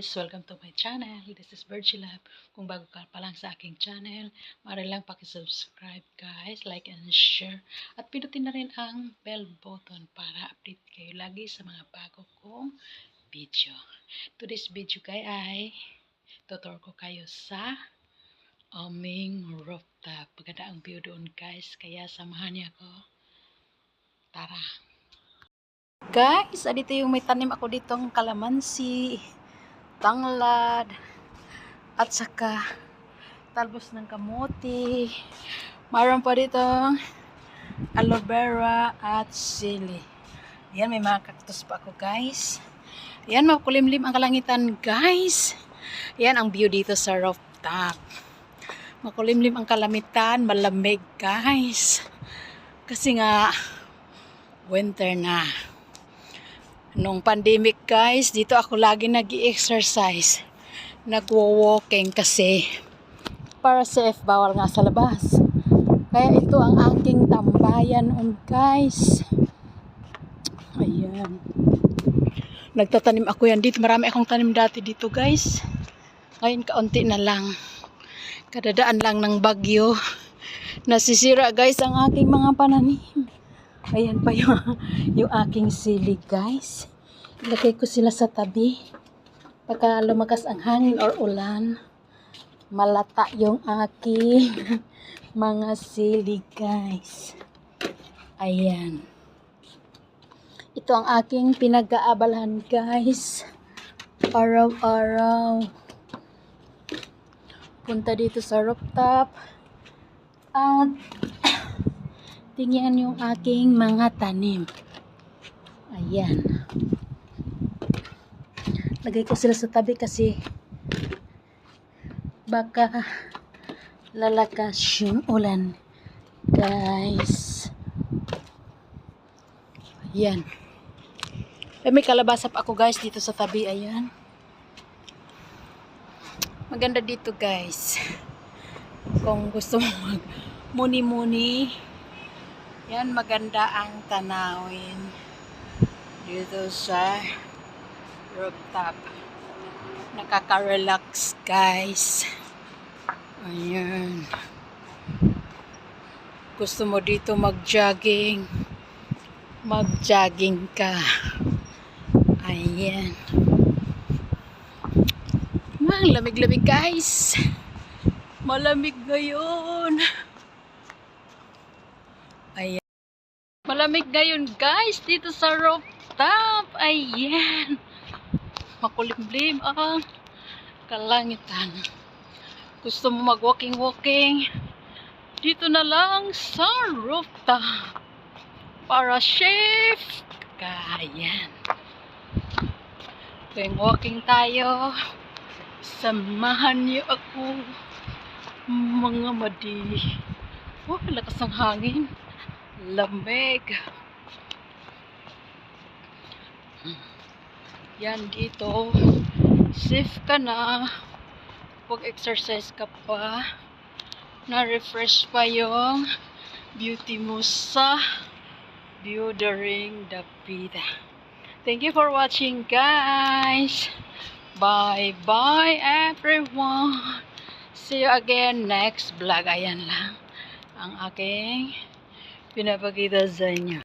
guys! Welcome to my channel. This is Virgie Lab. Kung bago ka pa lang sa aking channel, maaari lang pakisubscribe guys, like and share. At pinutin na rin ang bell button para update kayo lagi sa mga bago kong video. Today's video guys ay tutor ko kayo sa aming rooftop. Maganda ang view doon guys, kaya samahan niyo ako. Tara! Guys, dito yung may tanim ako ditong kalamansi, tanglad, at saka talbos ng kamote. Mayroon pa dito aloe vera at sili. Yan, may mga cactus pa ako guys. Yan, makulimlim ang kalangitan guys. Yan ang view dito sa rooftop. Makulimlim ang kalamitan, malamig guys. Kasi nga, winter na. Nung pandemic guys, dito ako lagi nag exercise Nagwo-walking kasi para safe, bawal nga sa labas. Kaya ito ang aking tambayan on guys. Ayan. Nagtatanim ako yan dito. Marami akong tanim dati dito guys. Ngayon kaunti na lang. Kadadaan lang ng bagyo. Nasisira guys ang aking mga pananim. Ayan pa yung, yung aking sili, guys. Ilagay ko sila sa tabi. Pagka lumakas ang hangin or ulan, malata yung aking mga sili, guys. Ayan. Ito ang aking pinag-aabalahan, guys. Araw-araw. Punta dito sa rooftop. At tingnan yung aking mga tanim. Ayan. Lagay ko sila sa tabi kasi baka lalakas yung ulan. Guys. Ayan. Eh, may kalabasa pa ako guys dito sa tabi. Ayan. Maganda dito guys. Kung gusto mo mag muni-muni yan, maganda ang tanawin dito sa rooftop. Nakaka-relax, guys. Ayan. Gusto mo dito mag-jogging, mag-jogging ka. Ayan. Mang, lamig-lamig, guys. Malamig ngayon. Ayan. Malamig ngayon guys dito sa rooftop. Ayan. Makulimlim ang kalangitan. Gusto mo mag-walking-walking? Dito na lang sa rooftop. Para safe. Ayan. Tuwing walking tayo, samahan niyo ako mga madi. Oh, lakas ng hangin lamig. Yan dito. Safe ka na. Pag exercise ka pa. Na-refresh pa yung beauty mo sa view during the vida. Thank you for watching guys. Bye bye everyone. See you again next vlog. Ayan lang ang aking pinapakita sa inyo.